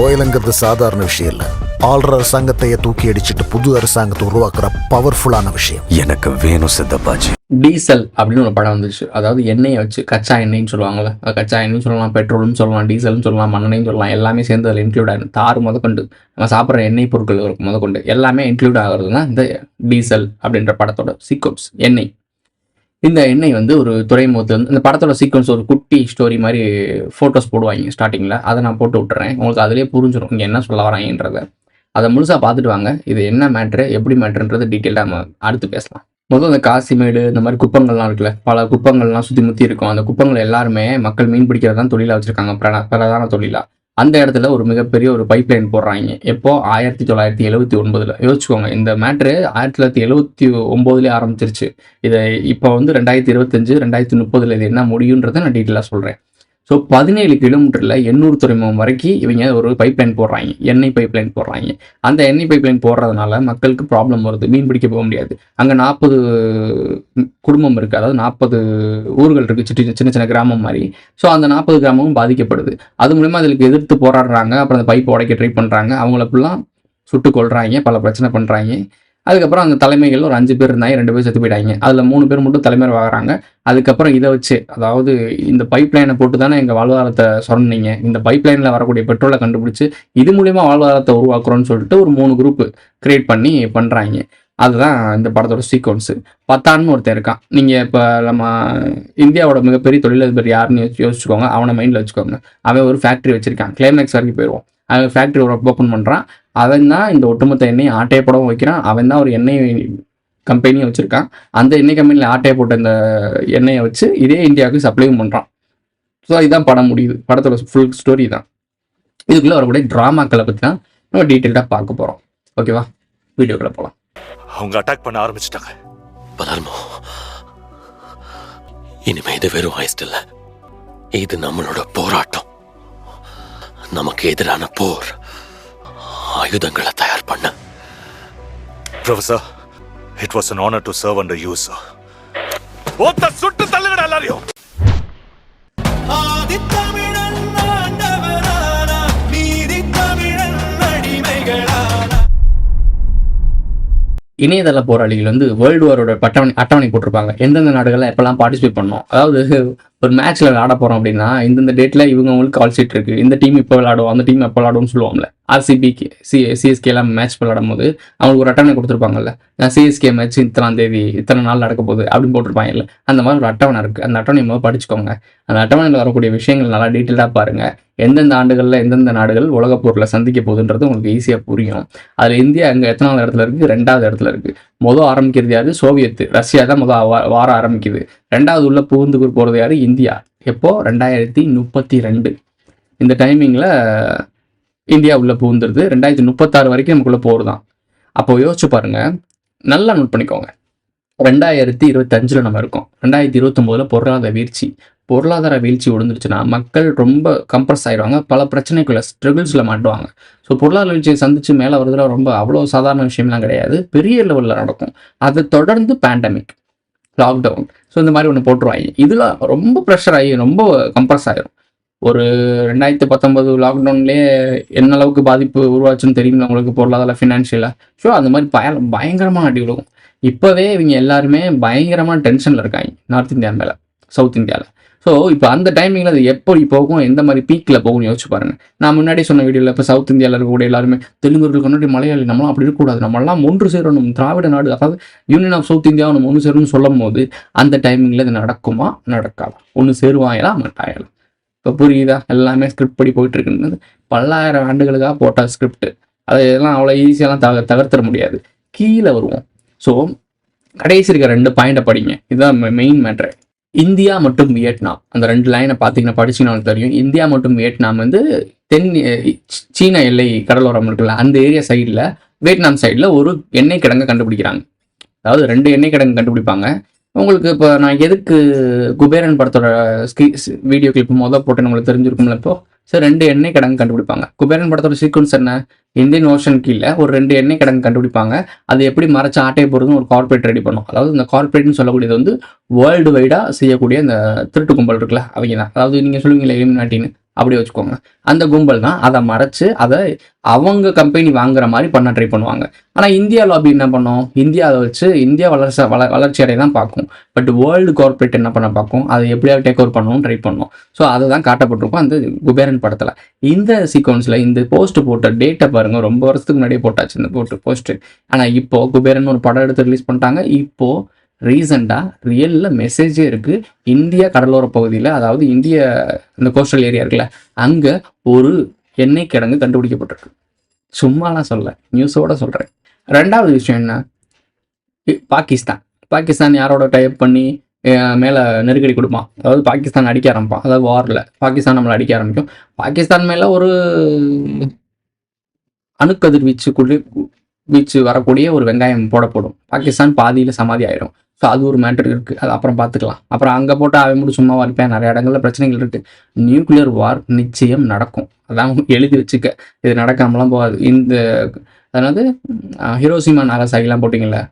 ஓயிலுங்கிறது சாதாரண விஷயம் இல்ல. ஆள்ற அரசாங்கத்தையே தூக்கி அடிச்சிட்டு புது அரசாங்கத்தை உருவாக்குற பவர்ஃபுல்லான விஷயம். எனக்கு வேணும் சித்தப்பாஜி. டீசல் அப்படின்னு ஒரு படம் வந்துச்சு. அதாவது எண்ணெயை வச்சு கச்சா எண்ணெய்னு சொல்லுவாங்கல்ல. கச்சா எண்ணெய்னு சொல்லலாம் பெட்ரோல்னு சொல்லலாம் டீசல்னு சொல்லலாம் மண்ணெண்ணெய்னு சொல்லலாம் எல்லாமே சேர்ந்து அதில் இன்க்ளூட் ஆகிடும் தார் முதற்கொண்டு நம்ம சாப்பிட்ற எண்ணெய் பொருட்கள் முதற்கொண்டு எல்லாமே இன்க்ளூட் ஆகிறது தான் இந்த டீசல் அப்படின்ற படத்தோட சீக்வன்ஸ் எண்ணெய். இந்த எண்ணெய் வந்து ஒரு துறைமுகத்தில் வந்து இந்த படத்தோட சீக்வன்ஸ் ஒரு குட்டி ஸ்டோரி மாதிரி ஃபோட்டோஸ் போடுவாங்க ஸ்டார்டிங்கில் அதை நான் போட்டு விட்டுறேன். உங்களுக்கு அதிலே புரிஞ்சிடும் இங்கே என்ன சொல்ல வராங்கன்றத. அதை முழுசாக பார்த்துட்டு வாங்க. இது என்ன மேட்ரு எப்படி மேட்ருன்றது டீட்டெயிலாக நம்ம அடுத்து பேசலாம். முதல்ல இந்த காசிமேடு இந்த மாதிரி குப்பங்கள்லாம் இருக்குல்ல பல குப்பங்கள்லாம் சுற்றி முற்றி இருக்கும். அந்த குப்பங்கள் எல்லாருமே மக்கள் மீன் பிடிக்கிறது தான் தொழிலாக வச்சுருக்காங்க பிரதான தொழிலாக அந்த இடத்துல ஒரு மிகப்பெரிய ஒரு பைப் லைன் போடுறாங்க. எப்போ? ஆயிரத்தி தொள்ளாயிரத்தி எழுபத்தி ஒன்பதுல. யோசிச்சுக்கோங்க இந்த மேட்ரு ஆயிரத்தி தொள்ளாயிரத்தி எழுபத்தி ஒன்பதுலேயே ஆரம்பிச்சிருச்சு. இதை இப்போ வந்து ரெண்டாயிரத்தி இருபத்தஞ்சு ரெண்டாயிரத்தி முப்பதுல இது என்ன முடியுன்றதை நான் டீட்டெயிலாக சொல்கிறேன் ஸோ பதினேழு கிலோமீட்டரில் எண்ணூர் துறைமுகம் வரைக்கும் இவங்க ஒரு பைப் லைன் போடுறாங்க. எண்ணெய் பைப் லைன் போடுறாங்க. அந்த எண்ணெய் பைப் லைன் போடுறதுனால மக்களுக்கு ப்ராப்ளம் வருது. மீன் பிடிக்க போக முடியாது. அங்கே நாற்பது குடும்பம் இருக்குது அதாவது நாற்பது ஊர்கள் இருக்குது சின்ன சின்ன சின்ன கிராமம் மாதிரி. ஸோ அந்த நாற்பது கிராமமும் பாதிக்கப்படுது. அது மூலிமா அதுக்கு எதிர்த்து போராடுறாங்க. அப்புறம் அந்த பைப் உடைக்க ட்ரை பண்ணுறாங்க அவங்கள ஃபுல்லாக சுட்டு கொள்றாங்க பல பிரச்சனை பண்ணுறாங்க அதுக்கப்புறம் அந்த தலைமைகள் ஒரு அஞ்சு பேர் இருந்தாங்க ரெண்டு பேர் செத்து போயிட்டாங்க. அதில் மூணு பேர் மட்டும் தலைமை வாங்குறாங்க அதுக்கப்புறம் இதை வச்சு அதாவது இந்த பைப் லைனை போட்டு தானே எங்கள் வாழ்வாதாரத்தை சொன்னீங்க. இந்த பைப் லைனில் வரக்கூடிய பெட்ரோலை கண்டுபிடிச்சு இது மூலயமா வாழ்வாதாரத்தை உருவாக்குறோம்னு சொல்லிட்டு ஒரு மூணு குரூப் கிரியேட் பண்ணி பண்ணுறாங்க அதுதான் இந்த படத்தோட சீக்வன்ஸு பத்தான்னு ஒருத்தன் இருக்கான். நீங்கள் இப்போ நம்ம இந்தியாவோட மிகப்பெரிய தொழிலதிபர் யாருன்னு யோசிச்சுக்கோங்க. அவனை மைண்டில் வச்சுக்கோங்க. அவன் ஒரு ஃபேக்ட்ரி வச்சிருக்கான். கிளைமேக்ஸ் வரைக்கும் போயிடுவோம் அவன் ஃபேக்ட்ரி ஒரு ஓப்பன் பண்ணுறான் அவன் தான் இந்த ஒட்டுமொத்த எண்ணெய் ஆட்டையை போடவும் வைக்கிறான். அவன் தான் ஒரு எண்ணெய் கம்பெனியும் வச்சுருக்கான். அந்த எண்ணெய் கம்பெனியில் ஆட்டையை போட்ட இந்த எண்ணெயை வச்சு இதே இந்தியாவுக்கு சப்ளையும் பண்ணுறான் ஸோ இதுதான் படம் முடியுது. படத்தோட ஃபுல் ஸ்டோரி தான். இதுக்குள்ளே வரக்கூடிய ட்ராமாக்களை பற்றி தான் நம்ம டீட்டெயில்டாக பார்க்க போகிறோம் ஓகேவா வீடியோக்குள்ளே போகலாம் அவங்க அட்டாக் பண்ண ஆரம்பிச்சிட்டாங்க. பலர்மோ இனிமே இது வெறும் ஹைஸ்ட் இல்ல. இது நம்மளோட போராட்டம். நமக்கு எதிரான போர். ஆயுதங்களை தயார் பண்ண. Professor it was an honor to serve under you sir ஒத்த சுட்டு தள்ளுங்கடா எல்லாரையும். இணையதள போராளிகள் வந்து வேர்ல்டு வாரோட பட்டவணை அட்டவணை போட்டிருப்பாங்க. எந்தெந்த நாடுகள்லாம் எப்பெல்லாம் பார்ட்டிசிபேட் பண்ணோம்? அதாவது ஒரு மேட்ச்ல விளாட போறோம் அப்படின்னா இந்தந்த டேட்ல இவங்க அவங்களுக்கு கால் இருக்கு. இந்த டீம் இப்போ விளாடும் அந்த டீம் எப்போ விளையாடும்னு சொல்லுவோம்ல. ஆர்சிபிக்கு சி சிஎஸ்கே எல்லாம் மேட்ச் விளாடும் போது அவங்களுக்கு ஒரு அட்டவணை கொடுத்துருப்பாங்கல்ல. நான் சிஎஸ்கே மேட்ச் இத்தனாம் தேதி இத்தனை நாள் நடக்க போகுது அப்படின்னு போட்டிருப்பாங்கல்ல அந்த மாதிரி ஒரு அட்டவணை இருக்கு. அந்த அட்டவணை போது படிச்சுக்கோங்க. அந்த அட்டவணையில் வரக்கூடிய விஷயங்கள் நல்லா டீட்டெயிலாக பாருங்க. எந்தெந்த ஆண்டுகளில் எந்தெந்த நாடுகள் உலகப் போரில் சந்திக்க போகுதுன்றது உங்களுக்கு ஈஸியாக புரியும். அதில் இந்தியா அங்கே எத்தனாவது இடத்துல இருக்குது ரெண்டாவது இடத்துல இருக்குது மொதல் ஆரம்பிக்கிறது யாரு? சோவியத்து. ரஷ்யா தான் மொதல் வார ஆரம்பிக்குது. ரெண்டாவது உள்ள புகுந்து போகிறது யாரு? இந்தியா. எப்போது ரெண்டாயிரத்தி முப்பத்தி ரெண்டு. இந்த டைமிங்கில் இந்தியா உள்ள புகுந்துருது. ரெண்டாயிரத்தி முப்பத்தாறு வரைக்கும் நமக்குள்ளே போர் தான். அப்போ யோசிச்சு பாருங்க. நல்லா நோட் பண்ணிக்கோங்க. ரெண்டாயிரத்தி இருபத்தஞ்சில் நம்ம இருக்கோம். ரெண்டாயிரத்தி இருபத்தொம்போதில் பொருளாதார வீழ்ச்சி. பொருளாதார வீழ்ச்சி விழுந்துருச்சுன்னா மக்கள் ரொம்ப கம்ப்ரஸ் ஆயிடுவாங்க. பல பிரச்சனைக்குள்ள ஸ்ட்ரகிள்ஸில் மாட்டுவாங்க. ஸோ பொருளாதார வீழ்ச்சியை சந்திச்சு மேலே வருதுல ரொம்ப அவ்வளோ சாதாரண விஷயம்லாம் கிடையாது. பெரிய லெவலில் நடக்கும். அதை தொடர்ந்து பேண்டமிக் லாக்டவுன் ஸோ இந்த மாதிரி ஒன்று போட்டுருவாங்க. இதில் ரொம்ப ப்ரெஷர் ஆகி ரொம்ப கம்ப்ரஸ் ஆகிரும் ஒரு ரெண்டாயிரத்தி பத்தொன்பது லாக்டவுன்லேயே என்ன அளவுக்கு பாதிப்பு உருவாச்சுன்னு தெரியும் உங்களுக்கு பொருளாதார ஃபினான்ஷியலாக ஸோ அந்த மாதிரி பய பயங்கரமாக அடி விழுகும். இப்போவே இவங்க எல்லாருமே பயங்கரமாக டென்ஷனில் இருக்காங்க. நார்த் இந்தியா மேலே சவுத் இந்தியாவில் ஸோ இப்போ அந்த டைமிங்கில் அது எப்படி போகும்? எந்த மாதிரி பீக்கில் போகும்னு யோசிச்சு பாருங்க. நான் முன்னாடி சொன்ன வீடியோவில் இப்போ சவுத் இந்தியாவில் இருக்கக்கூடிய எல்லாருமே தெலுங்குகள் முன்னாடி மலையாளி நம்மளாம் அப்படி இருக்கக்கூடாது. நம்மளாம் ஒன்று சேரணும். திராவிட நாடு அதாவது யூனியன் ஆஃப் சவுத் இந்தியாவை நம்ம ஒன்று சேரணும்னு சொல்லும் போது அந்த டைமிங்கில் இது நடக்குமா? நடக்காதா. ஒன்று சேருவாங்களா மாட்டாங்களா இப்போ புரியுதா? எல்லாமே ஸ்கிரிப்ட் படி போயிட்டு இருக்குன்னு பல்லாயிரம் ஆண்டுகளுக்காக போட்ட ஸ்கிரிப்ட் அதை எல்லாம் அவ்வளோ ஈஸியெல்லாம் தக தகர்த்திட முடியாது. கீழே வருவோம். ஸோ கடைசி இருக்க ரெண்டு பாயிண்டை படிங்க. இதுதான் மெயின் மேட்ரு இந்தியா மற்றும் வியட்நாம். அந்த ரெண்டு லைனை பார்த்தீங்கன்னா படிச்சீங்கன்னாலும் தெரியும். இந்தியா மற்றும் வியட்நாம் வந்து தென் சீன எல்லை கடலோரம் இருக்குல்ல அந்த ஏரியா சைடில் வியட்நாம் சைடில் ஒரு எண்ணெய் கிடங்கை கண்டுபிடிக்கிறாங்க. அதாவது ரெண்டு எண்ணெய் கிடங்கு கண்டுபிடிப்பாங்க. உங்களுக்கு இப்போ நான் எதுக்கு குபேரன் படத்தோட ஸ்கீ வீடியோ கிளிப் மொதல் போட்டு நம்மளுக்கு தெரிஞ்சிருக்கும்ல இப்போ? சார் ரெண்டு எண்ணெய் கிடங்கு கண்டுபிடிப்பாங்க. குபேரன் படத்தோட சீக்வன்ஸ் என்ன? இந்தியன் ஓஷன் கீழே ஒரு ரெண்டு எண்ணெய் கிடங்கு கண்டுபிடிப்பாங்க. அது எப்படி மறைச்சு ஆட்டையை போகிறதுன்னு ஒரு கார்ப்பரேட் ரெடி பண்ணும். அதாவது இந்த கார்பரேட்னு சொல்லக்கூடியது வந்து வேர்ல்டு வைடாக செய்யக்கூடிய இந்த திருட்டு கும்பல் இருக்குல்ல அவங்க தான் அதாவது நீங்கள் சொல்லுவீங்களே எலிமினாட்டின்னு அப்படி வச்சுக்கோங்க. அந்த கும்பல் தான் அதை மறைச்சு அதை அவங்க கம்பெனி வாங்குற மாதிரி பண்ண ட்ரை பண்ணுவாங்க. ஆனால் இந்தியா லாபி என்ன பண்ணோம்? இந்தியா அதை வச்சு இந்தியா வளர்ச்சி வள வளர்ச்சி அடைய தான் பார்க்கும். பட் வேர்ல்டு கார்பரேட் என்ன பண்ண பார்க்கும்? அதை எப்படியாவது டேக் ஓவர் பண்ணணும்னு ட்ரை பண்ணும். ஸோ அதை தான் காட்டப்பட்டிருக்கும் அந்த குபேரன் படத்தில். இந்த சீக்வன்ஸில் இந்த போஸ்ட் போட்ட டேட்டை பாருங்க ரொம்ப வருஷத்துக்கு முன்னாடியே போட்டாச்சு இந்த போட்டு போஸ்ட்டு ஆனால் இப்போது குபேரன் ஒரு படம் எடுத்து ரிலீஸ் பண்ணிட்டாங்க. இப்போது ரீசெண்டாக ரியலில் மெசேஜே இருக்குது இந்திய கடலோர பகுதியில் அதாவது இந்திய இந்த கோஸ்டல் ஏரியா இருக்குல்ல அங்கே ஒரு எண்ணெய் கிடங்கு கண்டுபிடிக்கப்பட்டிருக்கு. சும்மாலாம் சொல்ல நியூஸோட சொல்கிறேன் ரெண்டாவது விஷயம் என்ன? பாகிஸ்தான். பாகிஸ்தான் யாரோட டைப் பண்ணி மேலே நெருக்கடி கொடுப்பான் அதாவது பாகிஸ்தான் அடிக்க ஆரம்பிப்பான் அதாவது வாரில் பாகிஸ்தான் நம்மளை அடிக்க ஆரம்பிக்கும். பாகிஸ்தான் மேலே ஒரு அணுக்கதிர் வீச்சு குளி வீச்சு வரக்கூடிய ஒரு வெங்காயம் போடப்படும். பாகிஸ்தான் பாதியில் சமாதி ஆயிரும். ஸோ அது ஒரு மேட்டர் இருக்குது அது அப்புறம் பார்த்துக்கலாம் அப்புறம் அங்கே போட்டால் அவன் மட்டும் சும்மா இருப்பேன் நிறைய இடங்களில் பிரச்சனைகள் இருக்குது நியூக்ளியர் வார் நிச்சயம் நடக்கும். அதான் எழுதி வச்சுக்க. இது நடக்காமலாம் போகாது. இந்த அதாவது ஹிரோசிமா ஹிரோஷிமா நாகசாகிலாம்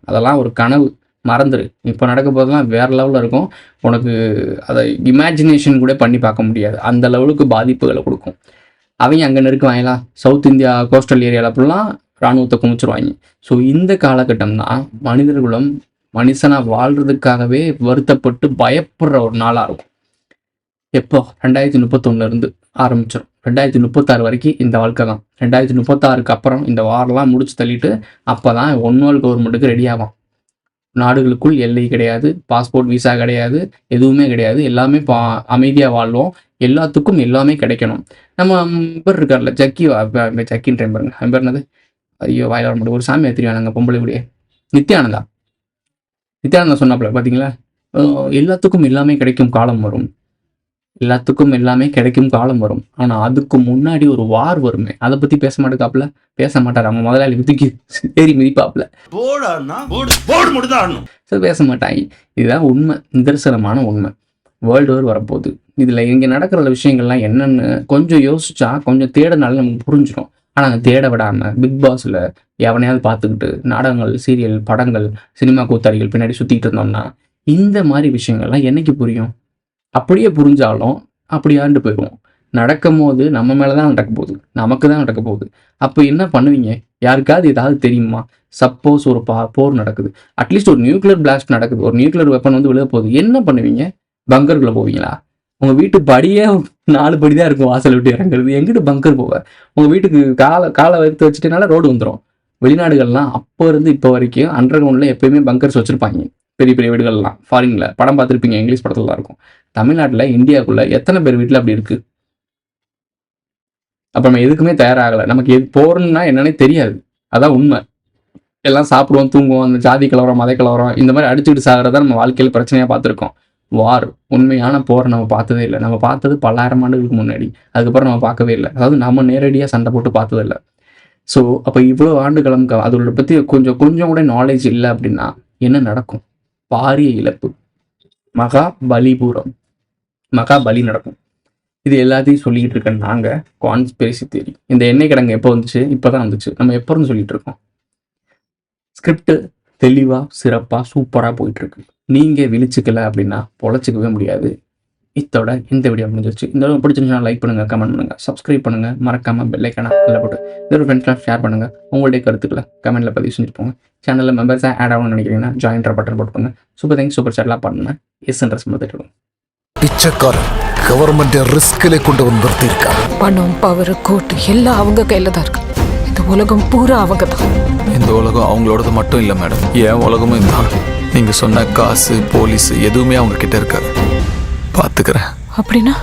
அதெல்லாம் ஒரு கனவு. மறந்துரு. இப்போ நடக்க போதெல்லாம் வேற லெவலில் இருக்கும். உனக்கு அதை இமேஜினேஷன் கூட பண்ணி பார்க்க முடியாது. அந்த லெவலுக்கு பாதிப்புகளை கொடுக்கும். அவங்க அங்கே நெருக்குவாங்களா? சவுத் இந்தியா கோஸ்டல் ஏரியாவில் அப்படிலாம் இராணுவத்தை குமிச்சிருவாங்க. ஸோ இந்த காலகட்டம் தான் மனிதர்களும் மனுஷனாக வாழ்கிறதுக்காகவே வருத்தப்பட்டு பயப்படுற ஒரு நாளாக இருக்கும். எப்போ? ரெண்டாயிரத்தி முப்பத்தொன்னுலேருந்து ஆரம்பிச்சிடும் ரெண்டாயிரத்தி முப்பத்தாறு வரைக்கும் இந்த வாழ்க்கை தான். ரெண்டாயிரத்தி முப்பத்தாறுக்கு அப்புறம் இந்த வாரெலாம் முடிச்சு தள்ளிட்டு அப்போ தான் ஒன் கவர்மெண்ட்டுக்கு ரெடி ஆகும் நாடுகளுக்குள் எல்லை கிடையாது பாஸ்போர்ட் விசா கிடையாது எதுவுமே கிடையாது. எல்லாமே பா அமைதியாக வாழ்வோம். எல்லாத்துக்கும் எல்லாமே கிடைக்கணும். நம்ம பேர் இருக்கார்ல ஜக்கி ஜக்கின்ற பாருங்க பேர் என்னது? ஐயோ வாயில வர முடியும் ஒரு சாமி தெரியும் பொம்பளை கூடிய நித்யானந்தா? நித்யானந்தா சொன்னாப்புல பார்த்தீங்களா எல்லாத்துக்கும் எல்லாமே கிடைக்கும் காலம் வரும். எல்லாத்துக்கும் எல்லாமே கிடைக்கும் காலம் வரும். ஆனா அதுக்கு முன்னாடி ஒரு வார் வருமே. அதை பத்தி பேச மாட்டேக்காப்புல பேச மாட்டார். அவங்க முதலாளி தூக்கி ஏறி மிதிப்பாப்புல. ஸோ பேச மாட்டாங்க. இதுதான் உண்மை. நிதர்சனமான உண்மை. வேர்ல்டு வார் வரப்போகுது. இதில் இங்கே நடக்கிற விஷயங்கள்லாம் என்னென்னு கொஞ்சம் யோசிச்சா கொஞ்சம் தேடனால நமக்கு புரிஞ்சிடும் ஆனால் தேட விடாமல் பிக் பாஸில் எவனையாவது பார்த்துக்கிட்டு நாடகங்கள் சீரியல் படங்கள் சினிமா கூத்தாடிகள் பின்னாடி சுற்றிட்டு இருந்தோம்னா இந்த மாதிரி விஷயங்கள்லாம் என்னைக்கு புரியும்? அப்படியே புரிஞ்சாலும் அப்படி ஆண்டு போயிடுவோம். நடக்கும் போது நம்ம மேலே தான் நடக்க போகுது. நமக்கு தான் நடக்க போகுது. அப்போ என்ன பண்ணுவீங்க? யாருக்காவது ஏதாவது தெரியுமா? சப்போஸ் ஒரு பா போர் நடக்குது. அட்லீஸ்ட் ஒரு நியூக்ளியர் பிளாஸ்ட் நடக்குது. ஒரு நியூக்ளியர் வெப்பன் வந்து விழுக போகுது என்ன பண்ணுவீங்க? பங்கருக்குள்ளே போவீங்களா? உங்க வீட்டு படியே நாலு படி தான் இருக்கும் வாசல் விட்டு இறங்குறது. எங்கிட்டு பங்கர் போவ? உங்க வீட்டுக்கு காலை காலை எடுத்து வச்சுட்டனால ரோடு வந்துடும் வெளிநாடுகள்லாம் அப்போ இருந்து இப்போ வரைக்கும் அண்டர் கிரவுண்ட்ல எப்பயுமே பங்கர்ஸ் வச்சிருப்பாங்க. பெரிய பெரிய வீடுகள்லாம். ஃபாரின்ல படம் பார்த்துருப்பீங்க. இங்கிலீஷ் படத்துலலாம் இருக்கும். தமிழ்நாட்டில் இந்தியாவுக்குள்ள எத்தனை பேர் வீட்டில் அப்படி இருக்கு? அப்போ நம்ம எதுக்குமே தயாராகலை. நமக்கு எது போறோம்னா என்னன்னே தெரியாது. அதான் உண்மை. எல்லாம் சாப்பிடுவோம் தூங்குவோம். அந்த ஜாதி கலவரம் மத கலவரம் இந்த மாதிரி அடிச்சுட்டு சாகிறத நம்ம வாழ்க்கையில் பிரச்சனையாக பார்த்துருக்கோம். வார் உண்மையான போரை நம்ம பார்த்ததே இல்லை. நம்ம பார்த்தது பல்லாயிரம் ஆண்டுகளுக்கு முன்னாடி. அதுக்கப்புறம் நம்ம பார்க்கவே இல்லை. அதாவது நம்ம நேரடியாக சண்டை போட்டு பார்த்ததில்ல ஸோ அப்போ இவ்வளோ ஆண்டுகளும் அதோட பற்றி கொஞ்சம் கொஞ்சம் கூட நாலேஜ் இல்லை அப்படின்னா என்ன நடக்கும்? பாரிய இழப்பு. மகா பலிபூரம். மகா பலி நடக்கும். இது எல்லாத்தையும் சொல்லிக்கிட்டு இருக்க நாங்கள் கான்ஸ்பிரசி தேரி இந்த எண்ணெய் கிடங்கு எப்போ வந்துச்சு? இப்போ தான் வந்துச்சு. நம்ம எப்போ சொல்லிட்டு இருக்கோம். ஸ்கிரிப்ட் தெளிவாக சிறப்பாக சூப்பராக போயிட்டுருக்கு நீங்கள் விழிச்சுக்கல அப்படின்னா பொழைச்சிக்கவே முடியாது. இத்தோட இந்த வீடியோ முடிஞ்சிருச்சு. இந்த வீடியோ பிடிச்சிருந்துச்சுன்னா லைக் பண்ணுங்க கமெண்ட் பண்ணுங்க சப்ஸ்கிரைப் பண்ணுங்க. மறக்காம பெல் ஐக்கான அதில் போட்டு இதோட ஃப்ரெண்ட்ஸ்லாம் ஷேர் பண்ணுங்க. உங்களுடைய கருத்துக்களை கமெண்ட்ல பதிவு செஞ்சுட்டு போங்க. சேனலில் மெம்பர்ஸாக ஆட் ஆகணும்னு நினைக்கிறீங்கன்னா ஜாயின்ட்ர பட்டன் போட்டுக்கோங்க சூப்பர் தேங்க்ஸ் சூப்பர் சேட்லாம் பண்ணுங்க. எஸ் இன்ட்ரெஸ்ட் கொடுத்துட்டு பிச்சைக்காரன் கவர்மெண்ட் ரிஸ்கிலே கொண்டு வந்து பணம் பவர் கோட்டு எல்லாம் அவங்க கையில தான் இருக்கு. இந்த உலகம் பூரா அவங்க தான் இந்த உலகம் அவங்களோடது மட்டும் இல்லை மேடம். என் உலகமும் இதுதான் நீங்கள் சொன்ன காசு போலீஸ் எதுவுமே அவங்க கிட்ட இருக்காது. பார்த்துக்கிறேன் அப்படின்னா?